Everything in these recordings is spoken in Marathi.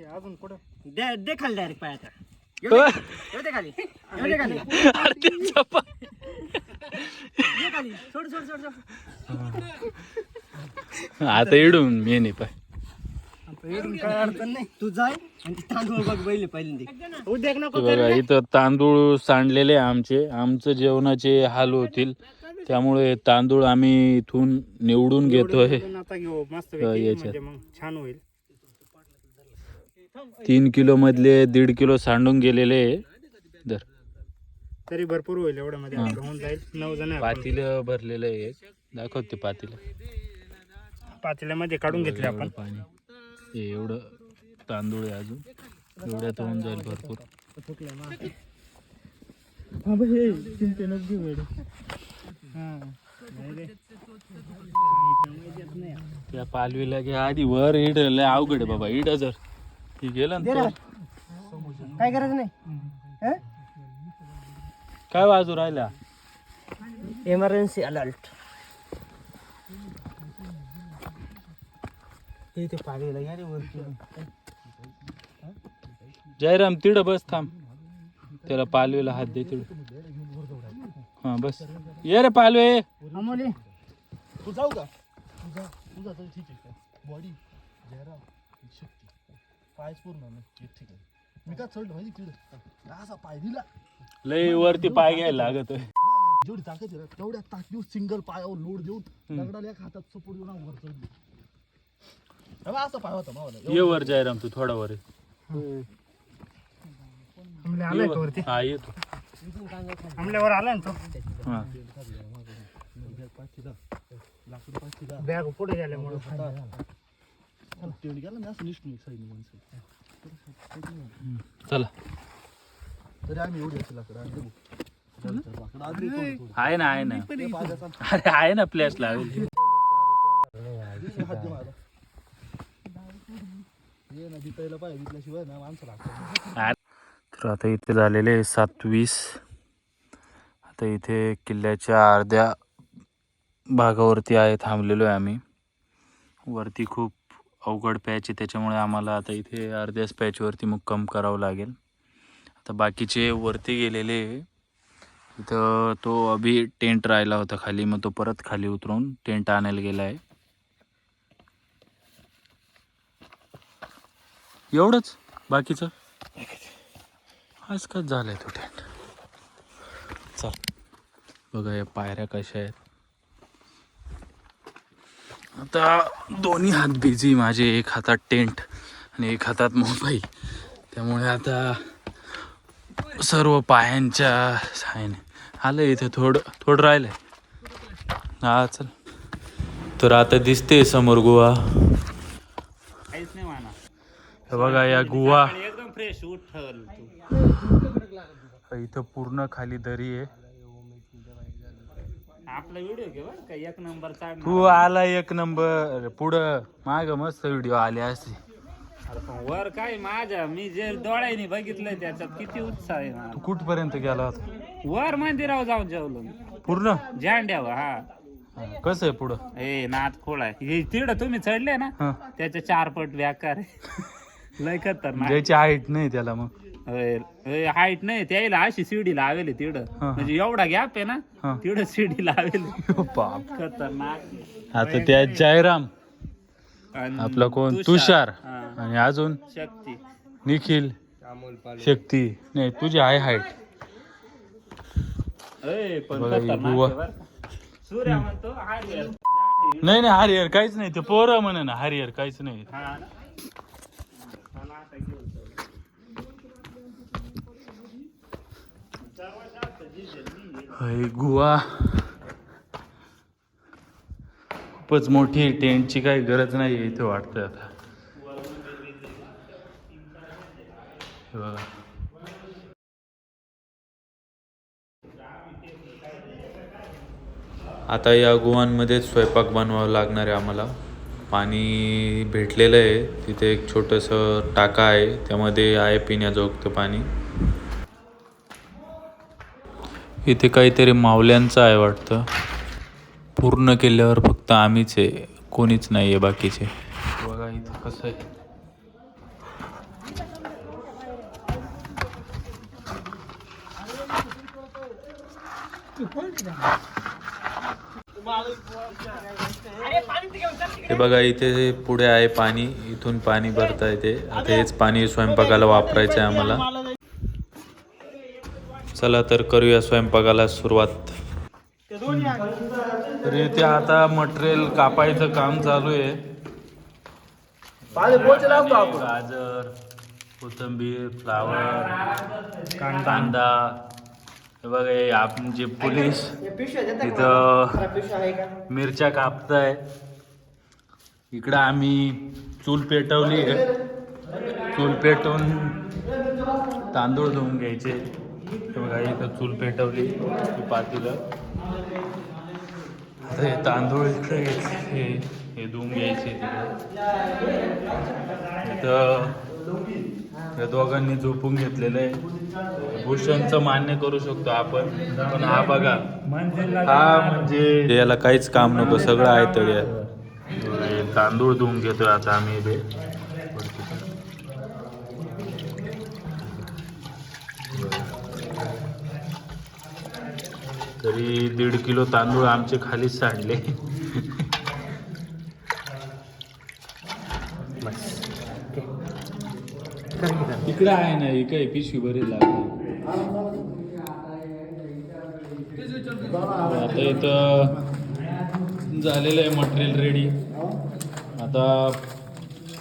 ओके अजून कुठं? दे दे खाली डायरेक्ट पाय आता. येऊ दे- येऊ दे खाली. येऊ दे खाली. अरे ते चप्पल. ये खाली. सोड सोड सोड सोड. आता इडून मी नाही पाय. इकडून काय अडचण नाही. तू जाय आणि ते तांदूळ बघ पहिल्यांदा. बघा इथं तांदूळ सांडलेले आहे आमचे. आमचं जेवणाचे हाल होतील. त्यामुळे तांदूळ आम्ही इथून निवडून घेतोय. पण आता घेऊ. मस्त याच्यात. म्हणजे मग छान होईल. तीन किलो मधले दीड किलो सांडून गेलेले. धर. तरी भरपूर होईल एवढ्या मध्ये हा. होऊन जाईल. नऊ जण आहे आपण. पातील भरलेलं आहे एक. दाखव ते पातील. पातेल्यामध्ये काढून घेतले आपण. पाणी. हे एवढं तांदूळ आहे अजून. एवढ्यात होऊन जाईल भरपूर. त्या पालवीला घ्या आधी वर इड. लय अवघड आहे बाबा. इड जर. ही गेलं दे ना काय गरज नाही. हं? काय वाजू राहिला? इमर्जन्सी अलर्ट ते पाहिलेलं घ्या रे वरती. जयराम तिड बस थांब. त्याला पालवीला हात दे तिड हा बस. ये रे पालवे. अमोली. तू जाऊ का? तुझा तुझा तर ठीक आहे. बॉडी जयराम शक्ती. पायच पूर्ण नाही. ठीक आहे मी का चढलो माहिती असा पाय दिला. लय वरती पाय घ्यायला लागत जेवढी ताकद आहे ना तेवढ्या ताकदीवर सिंगल पायावर लोड देऊन दगडाला एक हातात सपोर्ट देऊन वर चढलो. तेव्हा असा पाय होता मावाला ये वर जयराम तू थोडा वर ये. आलाय ये वर. हा येतो आमल्यावर आलाय ना तो. हा. बॅग पुढे गेल्यामुळे. चला. तरी आम्ही एवढी असेल लाकडं आणि बघू. आहे ना आहे ना. अरे आहे ना प्लॅश लावली. ये ना जितायला पाहिजे जितल्याशिवाय ना माणसं लागतात तर आता इथे झालेले आहे सात वीस आता इथे किल्ल्याच्या अर्ध्या भागावरती आहे थांबलेलो आहे आम्ही. वरती खूप अवघड पॅच आहे त्याच्यामुळे आम्हाला आता इथे अर्ध्याच पॅचवरती मुक्काम करावं लागेल. आता बाकीचे वरती गेलेले इथं तो अभि टेंट राहिला होता खाली मग तो परत खाली उतरून टेंट आणायला गेला आहे. एवढंच? बाकीचं? आज झालं आहे तो टेंट? चल बघा या पायऱ्या कशा आहेत. आता दोन्ही हात बिझी माझे एक हातात टेंट आणि एक हातात मोबाईल. त्यामुळे आता सर्व पायांच्या साहाय्याने आलं इथे थोडं थोडं राहिलंय. हा चल. तर आता दिसते समोर हे बघा या गुहा. एकदम फ्रेश उठल इथं पूर्ण खाली दरी आहे. आपला व्हिडिओ घे बरं का एक नंबर तू आला एक नंबर पुढं माग मस्त व्हिडिओ आले असते वर काय माझ्या मी जे डोळ्याने बघितलंय त्याच्यात किती उत्साह आहे मला. तू कुठपर्यंत गेला होता? वर मंदिरावर जाऊन जेवलो मी. पूर्ण? झेंड्यावर हा. हा, कसं आहे पुढं? ए नाथ खोळ आहे. हे तिकडं तुम्ही चढले ना हा. त्याच्या चार पट व्याकार आहे. लय खतरनाक. ज्याची हाईट नाही त्याला मग. हाईट नाही त्याला अशी शिडी लावेली तिकडं. म्हणजे एवढा गॅप आहे ना तिकडं शिडी लावेली खतरनाक. आता त्या जयराम. आपला कोण? तुषार. आणि अजून? शक्ती. निखिल. शक्ती. नाही तुझी आहे हाईट. नाही नाही हरिहर काहीच नाही ते पोरं म्हणे ना हरिहर काहीच नाही हा ना. चला आता घेऊन जाऊ. हे गुहा. खूपच मोठी टेंटची काही गरज नाही आहे इथे वाटतं आता. हे बघा. आता या गुहांमध्येच स्वयंपाक बनवावा लागणार आहे आम्हाला. पाणी भेटलेलं आहे. तिथे एक छोटंसं टाका आहे. त्यामध्ये आहे पिण्याजोगतं पाणी. इथे काहीतरी मावल्यांचं आहे वाटतं. पूर्ण केल्यावर फक्त आम्हीच आहे कोणीच नाही आहे बाकीचे. बघा इथं कसं आहे. हे बघा इथे पुढे आहे पाणी इथून पाणी भरता येते. आता हेच पाणी स्वयंपाकाला वापरायचं आहे आम्हाला. चला तर करूया स्वयंपाकाला सुरुवात. तर इथे आता मटेरियल कापायचं काम चालू आहे. गाजर कोथिंबीर फ्लावर कांदा. हे बघा हे आपण जे पोलीस इथं मिरच्या कापताय. इकडं आम्ही चूल पेटवली आहे. चूल पेटवून तांदूळ धुवून घ्यायचे. हे बघा इथं चूल पेटवली पातीलं. आता हे तांदूळ इकडे हे हे धुवून घ्यायचे तिकडे इथं या दोघांनी झोपून घेतलेलं आहे. भूषणचं मान्य करू शकतो आपण पण हा बघा हा म्हणजे याला काहीच काम नको सगळं आहे. तर तांदूळ धुवून घेतोय आता आम्ही इथे. तरी दीड किलो तांदूळ आमचे खालीच सांडले. इकडं आहे ना ही काय पिशवी बरी लागली. आता इथं झालेलं आहे मटेरियल रेडी आता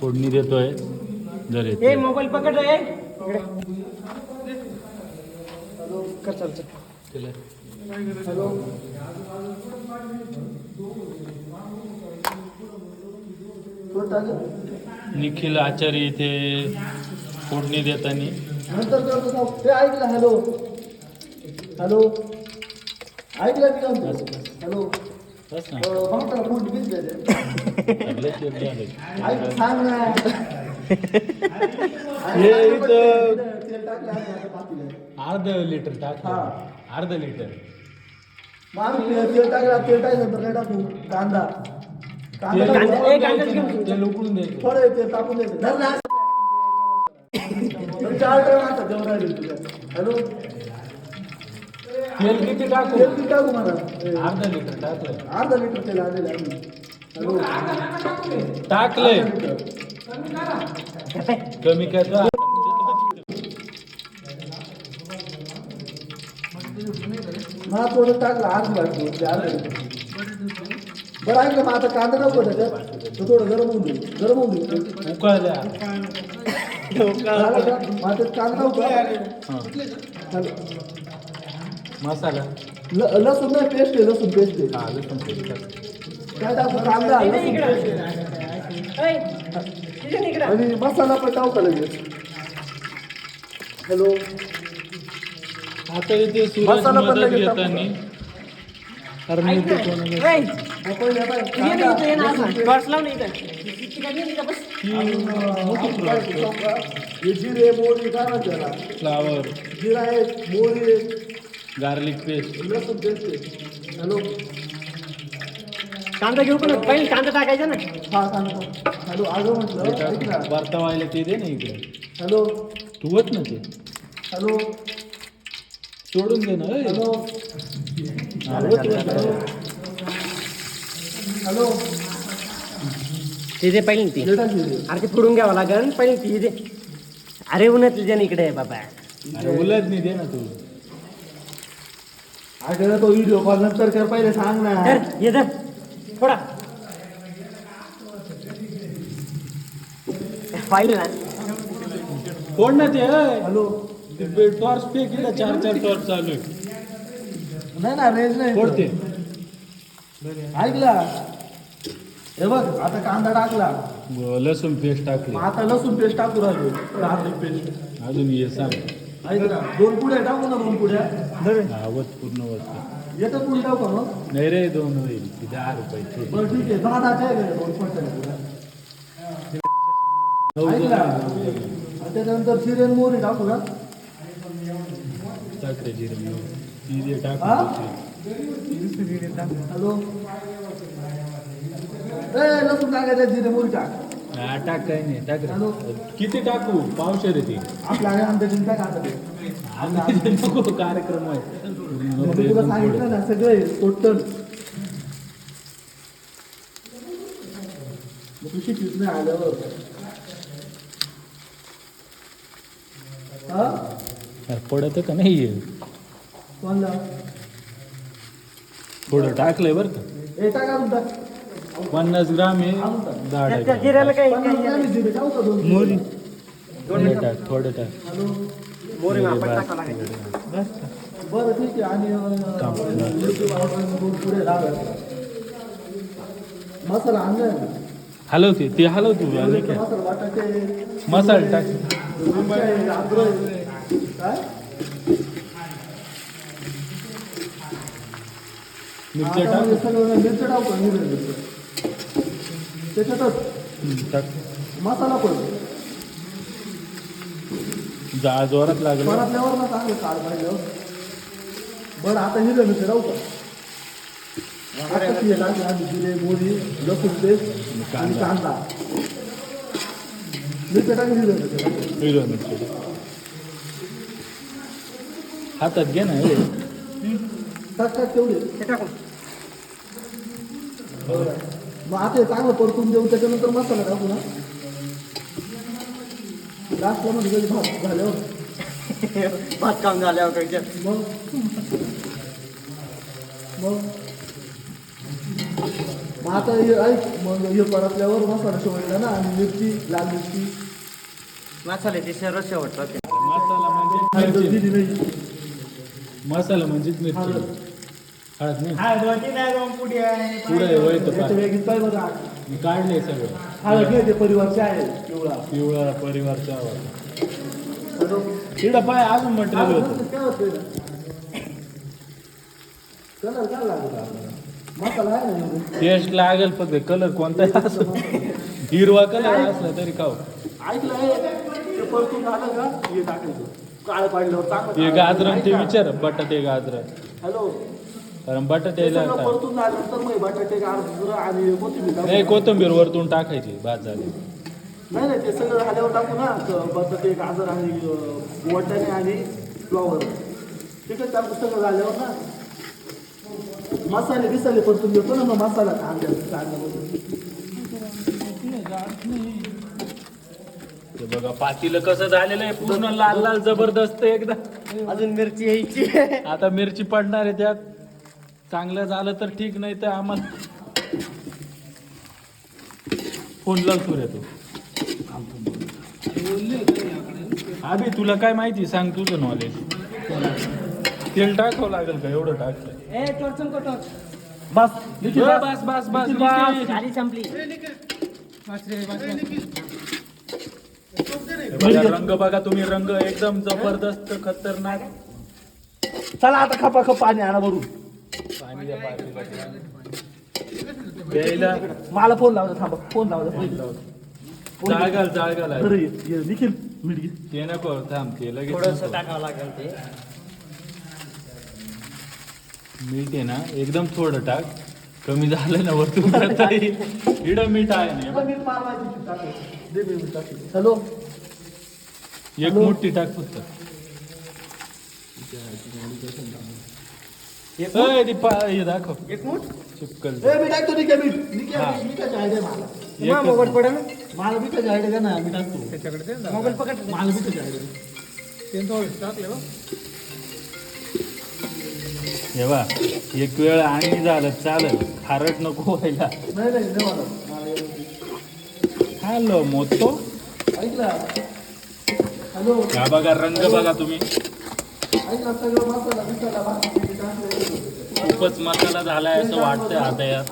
फोडणी देतोय जर येते मोबाईल पकड रे कर चल चल केलं. निखिल आचार्य इथे फोडणी देताना नंतर. ते ऐकलं हॅलो हॅलो ऐकलं मी? हॅलो बस ना झाले. ऐक सांग ना हे इथं. अर्ध लिटर टाक हा. अर्ध लिटर. मग तेल टाकलं तेल टाकलं तर काय टाकू? कांदा. कांदा तेल- टाकू. ए, कांद्याचं घेऊन ते उकळून द्यायचं थोडं तेल टाकून द्यायचं धर ना. तर चार टाइम आता जेवण राहिले तुझ्या. हॅलो? तेल किती टाकू? तेल किती टाकू मला? ए, अर्धा लिटर टाकलं. अर्धा लिटर तेल आणलेलं आहे. आम्ही. हॅलो? टाकलंय अर्धा लिटर. कमी काय मला थोडं टाकलं अर्ध वाटतो बरं ऐकलं मग आता कांदा नको त्याच्यात. तो थोडं गरम होऊन देईल गरम होऊन देईल. उकळल्या. कांदा हा. मसाला. ल- लसूण नाही पेस्ट आहे लसूण पेस्ट आहे. हा लसूण paste टाक. काय टाकू कांदा लसूण पेस्ट आहे. आणि मसाला पण टाकू का लगेच? हॅलो? आता इथे सूरज मसाला पण मदत लगेच घेताना इथे कोणाला? हे जिरे मोहरी काय म्हणते त्याला फ्लावर जिरा आहे मोहरी आहे गार्लिक पेस्ट लसूण पेस्ट. आहे हॅलो कांदा घेऊ पण पहिले कांदा टाकायचा ना. हा कांदा हॅलो. अगं म्हटलं ऐक ना परतावायला ते दे ना इकडे. हॅलो. धुवत ना ते. हॅलो. सोडून दे ना ए. हॅलो. Hello hello. ते. दे पहिले ती अरे ते फोडून घ्यावं लागेल पहिले ती दे अरे उन्हात तुझ्या इकडे आहे बाबा. अरे उलट नाही दे ना तू. अगं तो व्हिडिओ कॉल नंतर कर पहिले सांग ना. तर ये धर. थोडा पाहिलं ना. फोड ना ते ए. हॅलो. ते टॉर्च पे केला चार चार टॉर्च चालू आहे नाही ना रेंज नाही फोड ते ऐकला हे बघ आता कांदा टाकला। लसूण पेस्ट टाकली। आता लसूण पेस्ट टाकू राहिलो गार्लिक पेस्ट. अजून ये सांग। ऐक ना दोन पुड्या टाकू ना दोन पुड्या. आवत पूर्ण वस्त एकच पुडी टाकू मग? नाही रे दोन होईल. ती दहा रुपये. बरं ठीक आहे. दहा दहाच्या आहे का दोन पडच्या पुड्या नऊ ऐक दोन. ना आणि त्याच्यानंतर जिरे मोहरी टाकू का टाक रे जिरे मोहरी. हॅलो टाकायचं जिरे मोहरी टाक हा, टाक काही नाही टाक रे किती टाकू पावशे रे ती आपल्या आमच्या चिंता नको कार्यक्रम आहे मग तुला सांगितलं ना सगळे टोटल मग तू आल्यावर हा अरे पडत का नाही कोणला? थोडं टाकलंय बरं का. ए टाका म्हणता पन्नास ग्राम आहे दहा मोरी. थोडं टाक थोडं टाक. हॅलो? मोरी जिरे आपण बास. टाकावं लागेल बरं ठीक आहे. आणि अं, मिरची पावडर दोन पुढे लावा मसाला आणलाय ना? हलव ते ते हलव तू आणि काय मसाला टाक. काय मिरच्या आता टाक सगळं मिरच्या टाकू का हिरव्या मिरच्या त्याच्यातच हम्म, टाक मसाला पण जा जोरात लागलं परतल्यावर ना चांगलं काळ पाहिलं बरं आता हिरव्या मिरच्या राहू का आता ती टाकली आम्ही जिरे मोहरी लसूण पेस्ट आणि कांदा मिरच्या हिरव्या मिरच्या टाकली. हिरव्या मिरची टाक. हातात घे ना हे. तेवढे. टाकून. मग आता हे चांगलं परतून देऊ त्याच्यानंतर मसाला टाकू ना. लास्टला कधी भात झाल्यावर? भात काम झाल्यावर काही मग? मग? मग आता हे ऐक मग हे परतल्यावर मसाला शेवटला ना आणि मिरची लाल मिरची. मसाले ते सर्व शेवट राहते मसाला म्हणजे दिली. नाही मसाला म्हणजेच मिरची हळद. हळद नाही. पुढे वय तर पाय. बघा. मी काढले सगळं. हळद घे ते परिवारचे आहे पिवळा. पिवळा परिवारचा आवाज. तिकडं पाय अजून मटेरियल होतं काय होतं कलर काय लागत आपल्याला? मसाला आहे ना एवढे? टेस्ट लागेल फक्त कलर कोणताही असो. हिरवा कलर असला तरी खाऊ. ऐकलं आहे? ते परतून का? हे टाकायचं. काळ पाडल्यावर ते गाजर ते. विचार बटाटे गाजर हॅलो कारण बटाट्याला सगळं टाक. परतून झाल्यानंतर मग बटाटे गाजर आणि कोथिंबीर टाकू. नाही कोथिंबीर वरतून टाकायची भात झाली नाही नाही ते सगळं झाल्यावर टाकू ना क- बटाटे गाजर आणि अं, वाटाणे आणि फ्लॉवर तिकडे टाकू सगळं झाल्यावर ना मसाले बिसाले परतून देतो ना मग मसाला कांद्या कांद्यामध्ये ते बघा पातीला कसं झालेलं आहे. पूर्ण लाल लाल जबरदस्त एकदा. अजून मिरची यायची. आता मिरची पडणार आहे त्यात. चांगलं झालं तर ठीक नाही तर आम्हाला फोन लाव सूर्य तू. अभि तुला काय माहिती? सांग तुझं नॉलेज तेल टाकावं लागेल का? एवढं टाकलं. ए टोचन को टोच बस. बस बस बस. झाली संपली. हे बघा, रंग बघा तुम्ही रंग एकदम जबरदस्त खतरनाक चला आता खपा खप पाणी आणा भरून पाणी द्या पातेल्यात. प्यायला मला फोन लावजा थांबा फोन फोन लावजा. जाळगाल जाळगाल आहे. बरं ये निखिल मीठ घे ते नको थांब ते लगेच थोडस नको. टाकावं लागेल ते मीठ आहे ना एकदम थोडं टाक कमी झालं ना वरतून. इकडं मीठ आहे ना दे मी हॅलो. एक मोठी टाक फक्त. हे दाखव. एक मूठ? चिपकल ए मी टाकतो निके मीठ निके हा. मिठाची आयडिया मला एकच मोबाईल पडेल ना. मला मिठाची आयडिया का ना मी टाकतो. मोबाईल पकड. मला मिठाची आयडिया हे बा एक वेळ आणि झालं चालेल. खारट नको व्हायला. नाही नाही. हॅलो मोतो. ऐकला? हॅलो? हा बघा रंग बघा तुम्ही. ऐकला सगळं मसाला मिठाला भाजी मी टाकलं खूपच मसाला झालाय असं वाटतंय आता यात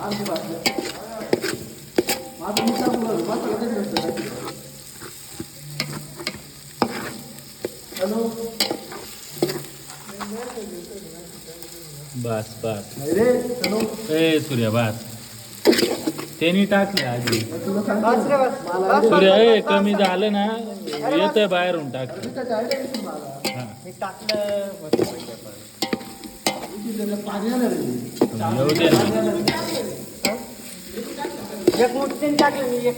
मी सांगू कधी नसतं हॅलो? बस बस. नाही रे हॅलो? ए सूर्या बस. त्यांनी टाकले आधी. सूर्या ए कमी झालं ना येतंय बाहेरून टाक. येऊ दे ना. एक टाकलं मी एक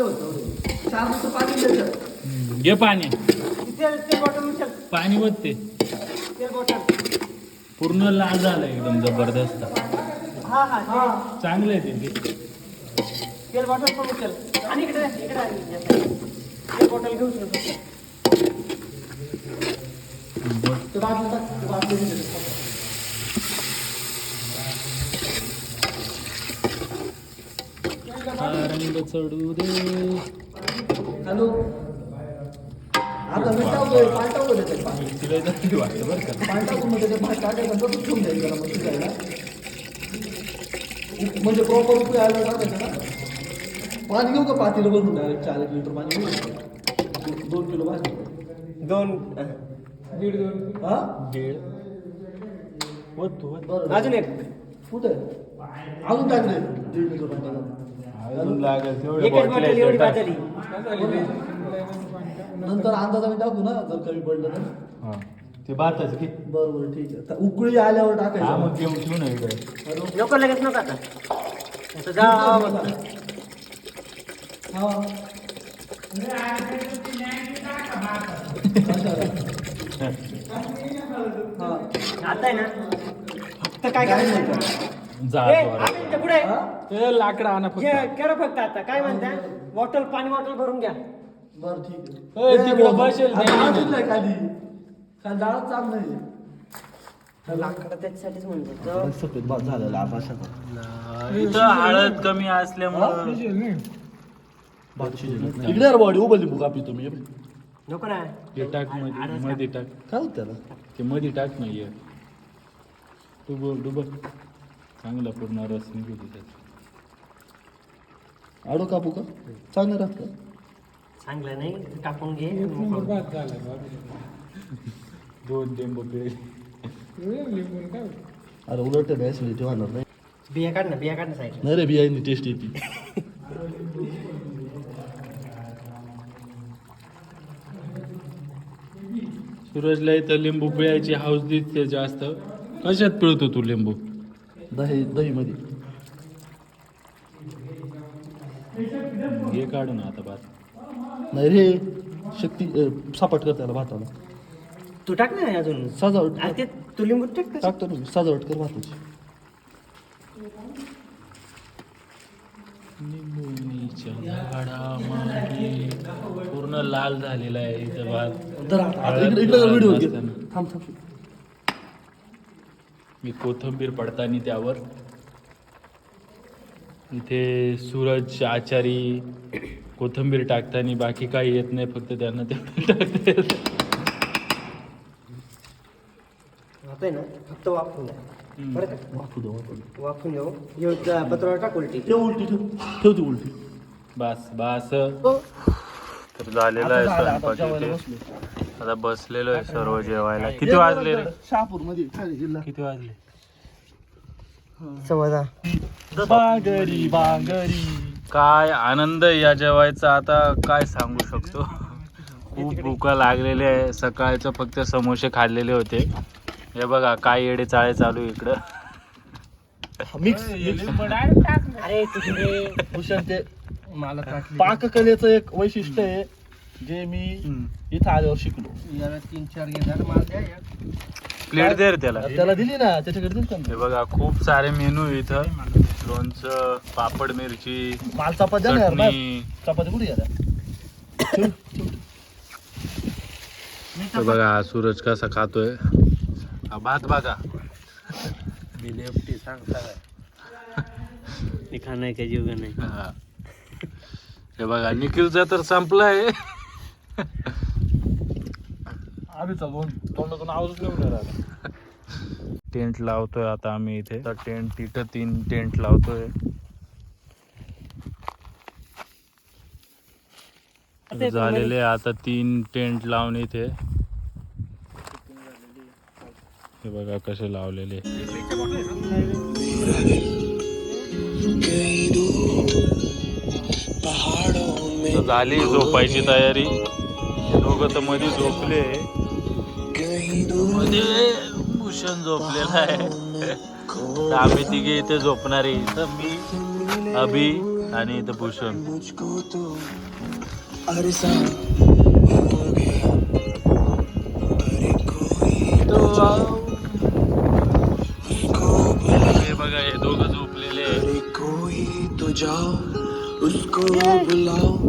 होतं. पाणी घे पाणी. बॉटल. पूर्ण लाल झालं एकदम जबरदस्त. हा हा चांगलं आहे ते तेल बॉटल पण उचल आणि इकडे. तेल बॉटल घेऊ शकतो रंग चढू दे. हॅलो. आता मी टाकतोय पाणी टाकू दे त्याच्यात पाणी टाकून मध्ये ते पाणी टाकायचं तसंच ठेवून द्यायचं त्याला मग. म्हणजे प्रॉपर उकळी आलं टाकायचं ना. पाणी घेऊ का पातेलं भरून डायरेक्ट चार एक लिटर पाणी घेऊ दोन किलो भाजी दोन हा? दीड. तू वत. बरं अजून एक. कुठे? अजून टाकले दीड लिटर पाणी. अजून लागेल एवढी नंतर अंदाजाने टाकू ना जर कमी पडलं तर. हा. ते भातच घे बरं बरं ठीक आहे. आता उकळी आल्यावर हा टाकायचं मग घेऊन ठेवू ना इकडे. नको लगेच नको आता. आता जा हा हा. आता आहे ना. फक्त काय ए. आता इथं पुढे. हा? लाकडं आणा फक्त. करा फक्त आता. काय म्हणता? बॉटल पाणी बॉटल भरून घ्या. बरं ठीक ए, आहे तिकडं बसेल आता नाही. खाली. खाली डाळच चांगलं नाही लाकडं त्याच्यासाठीच म्हणतो सफेद भात झालेला आकाशाचा इथं हळद कमी असल्यामुळं इकडे यार बॉडी उभं लिंबू कापी तुम्ही. नको ना हे टाकमध्ये मध्ये टाक. काय होत त्याला? ते मध्ये टाक डुब चांगला पूर्ण रस निघू दे त्याचा आडो कापू का? चांगलं राहतं. चांगलं नाही कापून घे. दोन टेंबो पिळे अरे उलट नाही ऍसिडिटी होणार नाही बिया काढ ना बिया काढ ना साईड नाही रे बियाणी टेस्ट येते सूरजला इथं लिंबू पिळायची हाऊस दिसते जास्त. कशात पिळतो तू लिंबू? दही दही मध्ये हे काढू ना आता भात नाही रे शक्ती अं, सपाट कर त्याला भाताला? तू टाक ना अजून. सजावट अरे ते तू लिंबू टाक. टाकतो ना मी. सजावट कर भाताची. झाडामागे पूर्ण लाल झालेला आहे इथं भात. तर आता. हळद इकडे इकडे लाल व्हिडिओ घे. नसताना. थांब थांब. मी कोथंबीर पडतानी त्यावर. इथे सूरज आचारी कोथंबीर टाकतानी बाकी काही येत नाही फक्त त्यांना टाकता ना फक्त बरं दे पत्रावर टाक उलटी. ठेव उलटी ठेव ठेव ती उलटी. बस बस. तर झालेला आहे आता स्वयंपाक बसलेलो आहे सर्व जेवायला. किती वाजले रे? शहापूरमध्ये किती वाजले? समजा बांगरी बांगरी. काय आनंद या जेवायचा. आता काय सांगू शकतो? खूप भूका लागलेले आहे. सकाळचं फक्त समोसे खाल्लेले होते. हे बघा काय येडे चाळे चालू आहे इकडं. मिक्स अरे तुझे. भूषण ते पाककलेचं एक वैशिष्ट्य आहे जे मी इथं आल्यावर शिकलो. तीन चार घेणार. माल. प्लेट दे रे त्याला. त्याला दिली ना त्याच्याकडे दिली हे बघा खूप सारे मेनू आहे इथं. लोणचं पापड मिरची माल चपात्या ना यार बाय. चटणी. चपात्या कुठे गेल्या? हे बघा हा सूरज कसा खातोय. हा भात बघा. मी का जीव नाही. हा. हे बघा निखिलचा तर संपलाय. आम्ही चालून तोंडातून आवाजच नाही राहिला टेंट लावतोय आता आम्ही इथे. आता टेंट तिथं तीन टेंट लावतोय. झालेले आता तीन टेंट लावून इथे. हे बघा कसे लावलेले. झाली झोपायची तयारी. दोघं तर मध्ये झोपले. मध्ये भूषण झोपलेला आहे. आम्ही तिघे इथे झोपणार. आहे इथं मी अभि आणि इथं भूषण. हे बघा हे दोघं झोपलेले आहे कोई उसको बुलाओ.